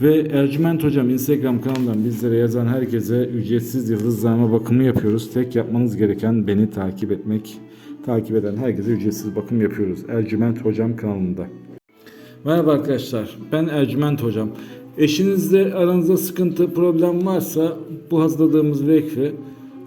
Ve Ercüment Hocam Instagram kanalından bizlere yazan herkese ücretsiz yıldızlama bakımı yapıyoruz. Tek yapmanız gereken beni takip etmek. Takip eden herkese ücretsiz bakım yapıyoruz. Ercüment Hocam kanalında. Merhaba arkadaşlar. Ben Ercüment Hocam. Eşinizle aranızda sıkıntı, problem varsa bu hazırladığımız vekfi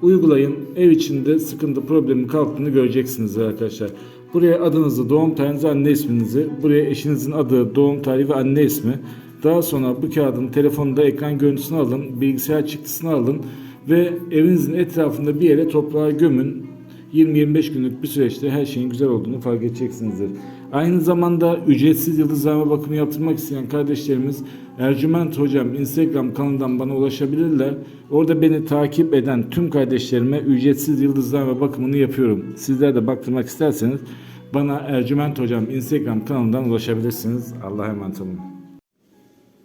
uygulayın. Ev içinde sıkıntı, problemin kalktığını göreceksiniz arkadaşlar. Buraya adınızı, doğum tarihinizi, anne isminizi, buraya eşinizin adı, doğum tarihi ve anne ismi. Daha sonra bu kağıdın telefonda ekran görüntüsünü alın, bilgisayar çıktısını alın ve evinizin etrafında bir yere toprağa gömün. 20-25 günlük bir süreçte her şeyin güzel olduğunu fark edeceksinizdir. Aynı zamanda ücretsiz yıldızlama bakımı yaptırmak isteyen kardeşlerimiz Ercüment Hocam Instagram kanalından bana ulaşabilirler. Orada beni takip eden tüm kardeşlerime ücretsiz yıldızlama bakımını yapıyorum. Sizler de baktırmak isterseniz bana Ercüment Hocam Instagram kanalından ulaşabilirsiniz. Allah'a emanet olun.